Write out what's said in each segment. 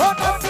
What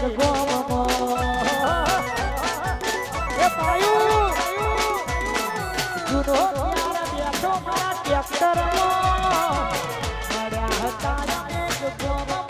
tractor મળ્યા હતા